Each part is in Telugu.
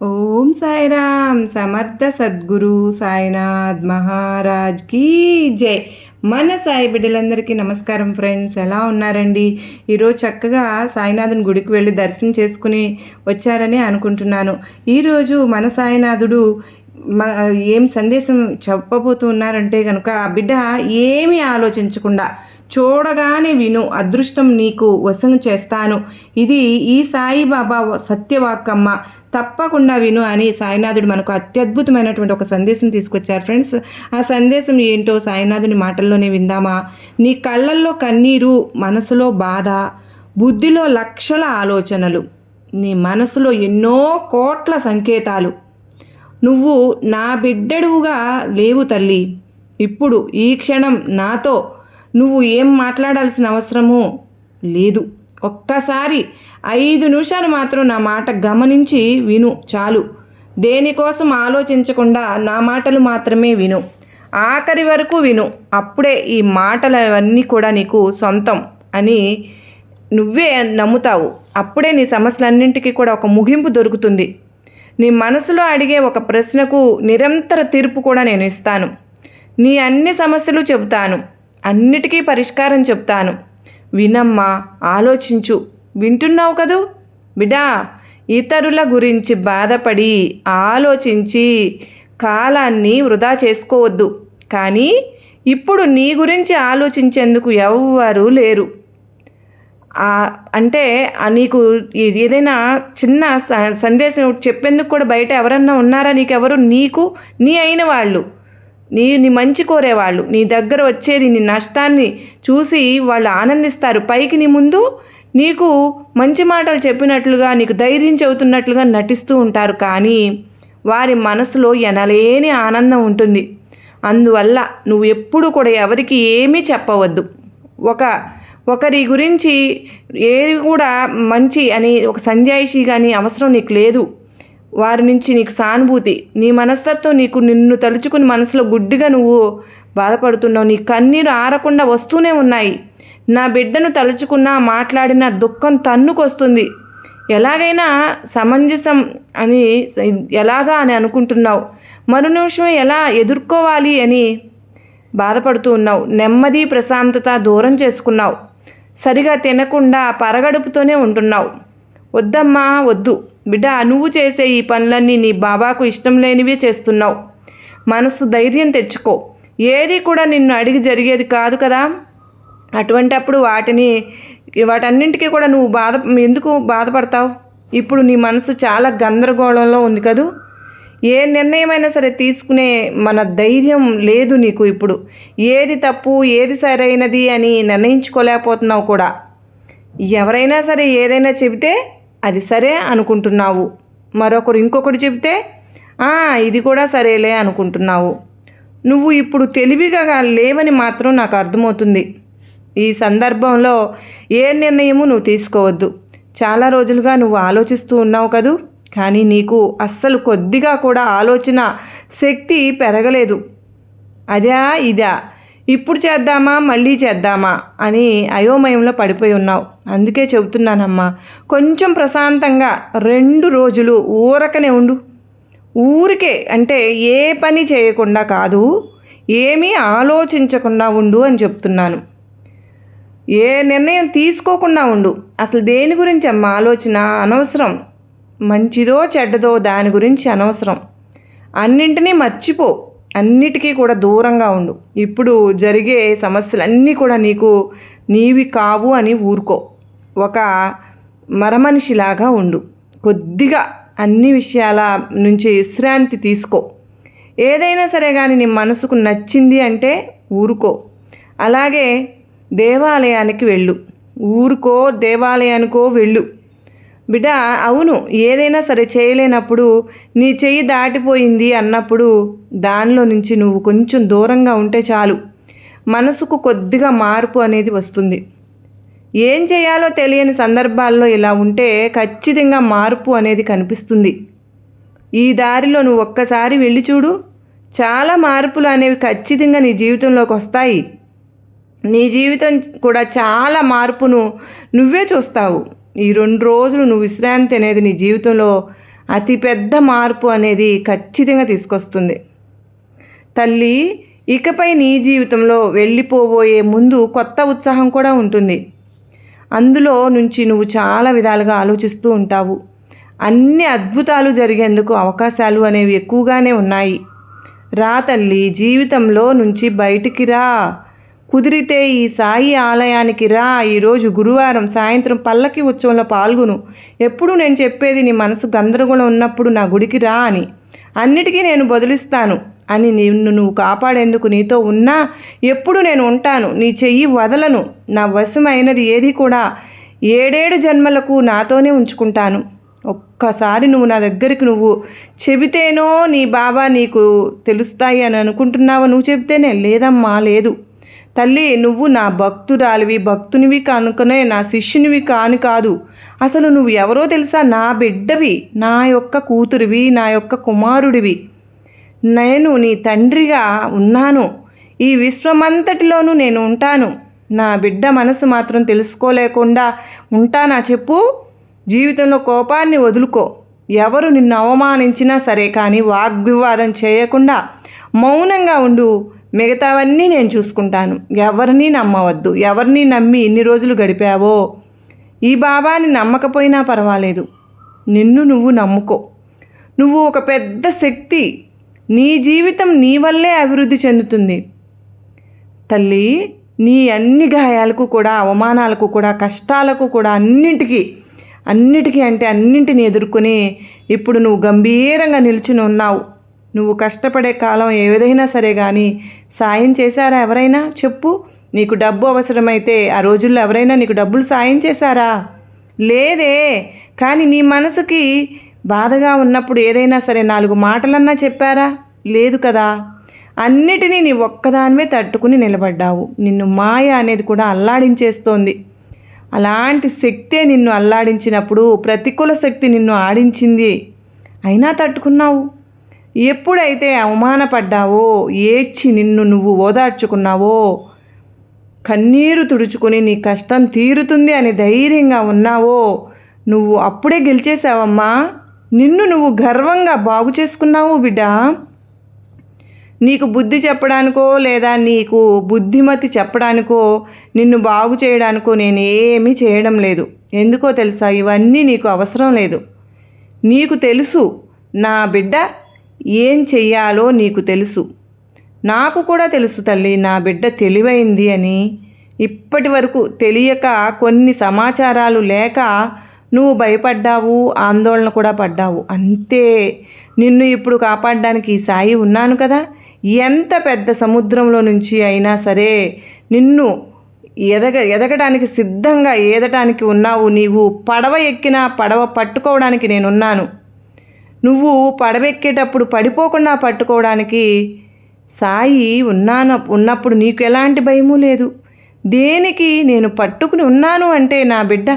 ఓం సాయిరామ్ సమర్థ సద్గురు సాయినాథ్ మహారాజ్ కీ జై. మన సాయి బిడ్డలందరికీ నమస్కారం ఫ్రెండ్స్ ఎలా ఉన్నారండి? ఈరోజు చక్కగా సాయినాథుని గుడికి వెళ్ళి దర్శనం చేసుకుని వచ్చారని అనుకుంటున్నాను. ఈరోజు మన సాయినాథుడు ఏం సందేశం చెప్పబోతున్నారంటే కనుక ఆ బిడ్డ ఏమీ ఆలోచించకుండా చూడగానే విను అదృష్టం నీకు వశం చేస్తాను. ఇది ఈ సాయిబాబా సత్యవాక్కమ్మ. తప్పకుండా విను అని సాయినాథుడు మనకు అత్యద్భుతమైనటువంటి ఒక సందేశం తీసుకొచ్చారు ఫ్రెండ్స్. ఆ సందేశం ఏంటో సాయినాథుని మాటల్లోనే విందామా? నీ కళ్ళల్లో కన్నీరు మనసులో బాధ బుద్ధిలో లక్షల ఆలోచనలు నీ మనసులో ఎన్నో కోట్ల సంకేతాలు. నువ్వు నా బిడ్డడువుగా లేవు తల్లి. ఇప్పుడు ఈ క్షణం నాతో నువ్వు ఏం మాట్లాడాల్సిన అవసరము లేదు. ఒక్కసారి ఐదు నిమిషాలు మాత్రం నా మాట గమనించి విను చాలు. దేనికోసం ఆలోచించకుండా నా మాటలు మాత్రమే విను. ఆఖరి వరకు విను. అప్పుడే ఈ మాటలవన్నీ కూడా నీకు సొంతం అని నువ్వే నమ్ముతావు. అప్పుడే నీ సమస్యలన్నింటికీ కూడా ఒక ముగింపు దొరుకుతుంది. నీ మనసులో అడిగే ఒక ప్రశ్నకు నిరంతర తీర్పు కూడా నేను ఇస్తాను. నీ అన్ని సమస్యలు చెబుతాను. అన్నిటికీ పరిష్కారం చెప్తాను. వినమ్మా ఆలోచించు. వింటున్నావు కదూ? బిడా ఇతరుల గురించి బాధపడి ఆలోచించి కాలాన్ని వృధా చేసుకోవద్దు. కానీ ఇప్పుడు నీ గురించి ఆలోచించేందుకు ఎవ్వరూ లేరు. అంటే నీకు ఏదైనా చిన్న సందేశం చెప్పేందుకు కూడా బయట ఎవరన్నా ఉన్నారా? నీకెవరు? నీకు నీ అయిన వాళ్ళు. నీ నీ మంచి కోరేవాళ్ళు. నీ దగ్గర వచ్చేది నీ నష్టాన్ని చూసి వాళ్ళు ఆనందిస్తారు. పైకి నీ ముందు నీకు మంచి మాటలు చెప్పినట్లుగా నీకు ధైర్యం చెబుతున్నట్లుగా నటిస్తూ ఉంటారు. కానీ వారి మనసులో ఎనలేని ఆనందం ఉంటుంది. అందువల్ల నువ్వు ఎప్పుడు కూడా ఎవరికి ఏమీ చెప్పవద్దు. ఒక ఒకరి గురించి ఏది కూడా మంచి అని ఒక సంజాయిషి కానీ అవసరం నీకు లేదు. వారి నుంచి నీకు సానుభూతి నీ మనస్తత్వం నీకు నిన్ను తలుచుకుని మనసులో గుడ్డిగా నువ్వు బాధపడుతున్నావు. నీ కన్నీరు ఆరకుండా వస్తూనే ఉన్నాయి. నా బిడ్డను తలుచుకున్నా మాట్లాడిన దుఃఖం తన్నుకొస్తుంది. ఎలాగైనా సమంజసం అని ఎలాగా అని అనుకుంటున్నావు. మరు నిమిషం ఎలా ఎదుర్కోవాలి అని బాధపడుతూ ఉన్నావు. నెమ్మది ప్రశాంతత దూరం చేసుకున్నావు. సరిగా తినకుండా పరగడుపుతోనే ఉంటున్నావు. వద్దమ్మా వద్దు. బిడ్డ నువ్వు చేసే ఈ పనులన్నీ నీ బాబాకు ఇష్టం లేనివే చేస్తున్నావు. మనసు ధైర్యం తెచ్చుకో. ఏది కూడా నిన్ను అడిగి జరిగేది కాదు కదా. అటువంటప్పుడు వాటిని వాటన్నింటికీ కూడా నువ్వు బాధ ఎందుకు బాధపడతావు? ఇప్పుడు నీ మనసు చాలా గందరగోళంలో ఉంది కదూ. ఏ నిర్ణయమైనా సరే తీసుకునే మన ధైర్యం లేదు నీకు ఇప్పుడు. ఏది తప్పు ఏది సరైనది అని నిర్ణయించుకోలేకపోతున్నావు కూడా. ఎవరైనా సరే ఏదైనా చెబితే అది సరే అనుకుంటున్నావు. మరొకరు ఇంకొకటి చెబితే ఇది కూడా సరేలే అనుకుంటున్నావు. నువ్వు ఇప్పుడు తెలివిగా లేవని మాత్రం నాకు అర్థమవుతుంది. ఈ సందర్భంలో ఏ నిర్ణయము నువ్వు తీసుకోవద్దు. చాలా రోజులుగా నువ్వు ఆలోచిస్తూ ఉన్నావు కదూ? కానీ నీకు అస్సలు కొద్దిగా కూడా ఆలోచన శక్తి పెరగలేదు. అదా ఇదా? ఇప్పుడు చేద్దామా? మళ్ళీ చేద్దామా? అని అయోమయంలో పడిపోయి ఉన్నావు. అందుకే చెబుతున్నానమ్మా. కొంచెం ప్రశాంతంగా రెండు రోజులు ఊరకనే ఉండు. ఊరికే అంటే ఏ పని చేయకుండా కాదు ఏమీ ఆలోచించకుండా ఉండు అని చెప్తున్నాను. ఏ నిర్ణయం తీసుకోకుండా ఉండు. అసలు దేని గురించి అమ్మ ఆలోచన? అనవసరం. మంచిదో చెడ్డదో దాని గురించి అనవసరం. అన్నింటినీ మర్చిపో. అన్నిటికీ కూడా దూరంగా ఉండు. ఇప్పుడు జరిగే సమస్యలన్నీ కూడా నీకు నీవి కావు అని ఊరుకో. ఒక మరమనిషిలాగా ఉండు. కొద్దిగా అన్ని విషయాల నుంచి విశ్రాంతి తీసుకో. ఏదైనా సరే కానీ నీ మనసుకు నచ్చింది అంటే ఊరుకో. అలాగే దేవాలయానికి వెళ్ళు. ఊరుకో దేవాలయానికో వెళ్ళు. బిడ్డ అవును ఏదైనా సరే చేయలేనప్పుడు నీ చెయ్యి దాటిపోయింది అన్నప్పుడు దానిలో నుంచి నువ్వు కొంచెం దూరంగా ఉంటే చాలు. మనసుకు కొద్దిగా మార్పు అనేది వస్తుంది. ఏం చేయాలో తెలియని సందర్భాల్లో ఇలా ఉంటే ఖచ్చితంగా మార్పు అనేది కనిపిస్తుంది. ఈ దారిలో నువ్వు ఒక్కసారి వెళ్ళి చూడు. చాలా మార్పులు అనేవి ఖచ్చితంగా నీ జీవితంలోకి వస్తాయి. నీ జీవితం కూడా చాలా మార్పును నువ్వే చూస్తావు. ఈ రెండు రోజులు నువ్వు విశ్రాంతి అనేది నీ జీవితంలో అతిపెద్ద మార్పు అనేది ఖచ్చితంగా తీసుకొస్తుంది. తల్లి ఇకపై నీ జీవితంలో వెళ్ళిపోబోయే ముందు కొత్త ఉత్సాహం కూడా ఉంటుంది. అందులో నుంచి నువ్వు చాలా విధాలుగా ఆలోచిస్తూ ఉంటావు. అన్ని అద్భుతాలు జరిగేందుకు అవకాశాలు అనేవి ఎక్కువగానే ఉన్నాయి. రా తల్లి జీవితంలో నుంచి బయటికి రా. కుదిరితే ఈ సాయి ఆలయానికి రా. ఈరోజు గురువారం సాయంత్రం పల్లకి ఉత్సవంలో పాల్గొను. ఎప్పుడు నేను చెప్పేది నీ మనసు గందరగోళం ఉన్నప్పుడు నా గుడికి రా అని. అన్నిటికీ నేను బదులిస్తాను అని నిన్ను నువ్వు కాపాడేందుకు నీతో ఉన్నా ఎప్పుడు నేను ఉంటాను. నీ చెయ్యి వదలను. నా వశమైనది ఏది కూడా ఏడేడు జన్మలకు నాతోనే ఉంచుకుంటాను. ఒక్కసారి నువ్వు నా దగ్గరికి నువ్వు చెబితేనో నీ బాబా నీకు తెలుస్తాయి అని అనుకుంటున్నావా? నువ్వు చెబితేనే? లేదమ్మా లేదు. తల్లి నువ్వు నా భక్తురాలివి భక్తునివి కనుకనే నా శిష్యునివి కాని కాదు. అసలు నువ్వు ఎవరో తెలుసా? నా బిడ్డవి నా యొక్క కూతురివి నా యొక్క కుమారుడివి. నేను నీ తండ్రిగా ఉన్నాను. ఈ విశ్వమంతటిలోనూ నేను ఉంటాను. నా బిడ్డ మనసు మాత్రం తెలుసుకోలేకుండా ఉంటానా చెప్పు? జీవితంలో కోపాన్ని వదులుకో. ఎవరు నిన్ను అవమానించినా సరే కానీ వాగ్వివాదం చేయకుండా మౌనంగా ఉండు. మిగతావన్నీ నేను చూసుకుంటాను. ఎవరిని నమ్మవద్దు. ఎవరిని నమ్మి ఇన్ని రోజులు గడిపావో? ఈ బాబాని నమ్మకపోయినా పర్వాలేదు. నిన్ను నువ్వు నమ్ముకో. నువ్వు ఒక పెద్ద శక్తి. నీ జీవితం నీ వల్లే అభివృద్ధి చెందుతుంది. తల్లి నీ అన్ని గాయాలకు కూడా అవమానాలకు కూడా కష్టాలకు కూడా అన్నింటికీ అన్నిటికీ అంటే అన్నింటిని ఎదుర్కొని ఇప్పుడు నువ్వు గంభీరంగా నిల్చుని ఉన్నావు. నువ్వు కష్టపడే కాలం ఏదైనా సరే కానీ సాయం చేశారా ఎవరైనా? చెప్పు. నీకు డబ్బు అవసరమైతే ఆ రోజుల్లో ఎవరైనా నీకు డబ్బులు సాయం చేశారా? లేదే. కానీ నీ మనసుకి బాధగా ఉన్నప్పుడు ఏదైనా సరే నాలుగు మాటలన్నా చెప్పారా? లేదు కదా. అన్నిటినీ నీ ఒక్కదానివే తట్టుకుని నిలబడ్డావు. నిన్ను మాయ అనేది కూడా అల్లాడించేస్తోంది. అలాంటి శక్తే నిన్ను అల్లాడించినప్పుడు ప్రతికూల శక్తి నిన్ను ఆడించింది. అయినా తట్టుకున్నావు. ఎప్పుడైతే అవమానపడ్డావో ఏడ్చి నిన్ను నువ్వు ఓదార్చుకున్నావో కన్నీరు తుడుచుకుని నీ కష్టం తీరుతుంది అని ధైర్యంగా ఉన్నావో నువ్వు అప్పుడే గెలిచేసావమ్మా నిన్ను నువ్వు గర్వంగా బాగు చేసుకున్నావు బిడ్డ. నీకు బుద్ధి చెప్పడానికో లేదా నీకు బుద్ధిమతి చెప్పడానికో నిన్ను బాగు చేయడానికో నేను ఏమీ చేయడం లేదు. ఎందుకో తెలుసా? ఇవన్నీ నీకు అవసరం లేదు. నీకు తెలుసు నా బిడ్డ ఏం చెయ్యాలో నీకు తెలుసు. నాకు కూడా తెలుసు తల్లి నా బిడ్డ తెలివైంది అని. ఇప్పటి వరకు తెలియక కొన్ని సమాచారాలు లేక నువ్వు భయపడ్డావు ఆందోళన కూడా పడ్డావు. అంతే. నిన్ను ఇప్పుడు కాపాడడానికి ఈ సాయి ఉన్నాను కదా. ఎంత పెద్ద సముద్రంలో నుంచి అయినా సరే నిన్ను ఎదగ ఎదగడానికి సిద్ధంగా ఏదటానికి ఉన్నావు నీవు పడవ ఎక్కినా పడవ పట్టుకోవడానికి నేనున్నాను. నువ్వు పడవెక్కేటప్పుడు పడిపోకుండా పట్టుకోవడానికి సాయి ఉన్నాను ఉన్నప్పుడు నీకు ఎలాంటి భయము లేదు. దేనికి నేను పట్టుకుని ఉన్నాను అంటే నా బిడ్డ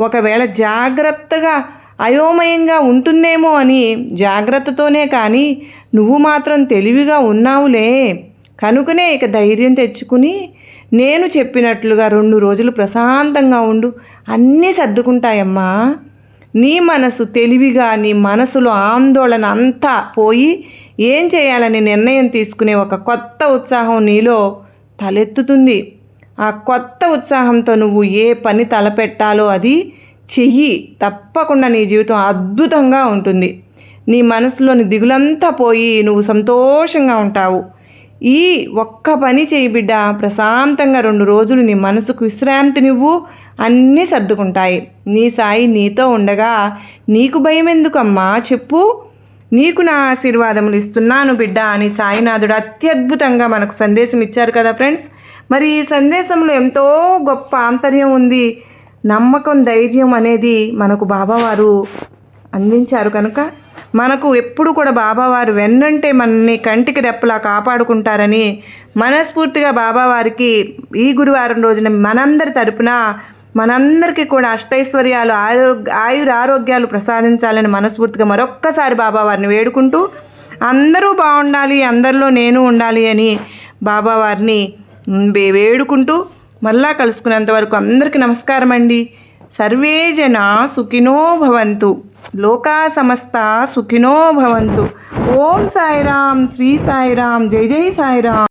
ఒకవేళ జాగ్రత్తగా అయోమయంగా ఉంటుందేమో అని జాగ్రత్తతోనే కానీ నువ్వు మాత్రం తెలివిగా ఉన్నావులే. కనుకనే ఇక ధైర్యం తెచ్చుకుని నేను చెప్పినట్లుగా రెండు రోజులు ప్రశాంతంగా ఉండు. అన్నీ సర్దుకుంటాయమ్మా. నీ మనసు తెలివిగా నీ మనసులో ఆందోళన అంతా పోయి ఏం చేయాలని నిర్ణయం తీసుకునే ఒక కొత్త ఉత్సాహం నీలో తలెత్తుతుంది. ఆ కొత్త ఉత్సాహంతో నువ్వు ఏ పని తలపెట్టాలో అది చెయ్యి. తప్పకుండా నీ జీవితం అద్భుతంగా ఉంటుంది. నీ మనసులోని దిగులంతా పోయి నువ్వు సంతోషంగా ఉంటావు. ఈ ఒక్క పని చేయి బిడ్డ ప్రశాంతంగా రెండు రోజులు నీ మనసుకు విశ్రాంతి నువ్వు అన్నీ సర్దుకుంటాయి. నీ సాయి నీతో ఉండగా నీకు భయం ఎందుకమ్మా చెప్పు. నీకు నా ఆశీర్వాదములు ఇస్తున్నాను బిడ్డ అని సాయినాథుడు అత్యద్భుతంగా మనకు సందేశం ఇచ్చారు కదా ఫ్రెండ్స్. మరి ఈ సందేశంలో ఎంతో గొప్ప ఆంతర్యం ఉంది. నమ్మకం ధైర్యం అనేది మనకు బాబావారు అందించారు కనుక మనకు ఎప్పుడు కూడా బాబావారు వెన్నంటే మనని కంటికి రెప్పలా కాపాడుకుంటారని మనస్ఫూర్తిగా బాబావారికి ఈ గురువారం రోజున మనందరి తరపున మనందరికీ కూడా అష్టైశ్వర్యాలు ఆరోగ్య ఆయుర ఆరోగ్యాలు ప్రసాదించాలని మనస్ఫూర్తిగా మరొక్కసారి బాబావారిని వేడుకుంటూ అందరూ బాగుండాలి అందరిలో నేను ఉండాలి అని బాబావారిని వేడుకుంటూ మళ్ళా కలుసుకునేంత వరకు అందరికీ నమస్కారం అండి సర్వే జన సుఖినో భవంతు. లోకా సమస్త సుఖినో భవంతు. ఓం సాయిరామ్ శ్రీ సాయిరామ్ జై జై సాయిరామ్.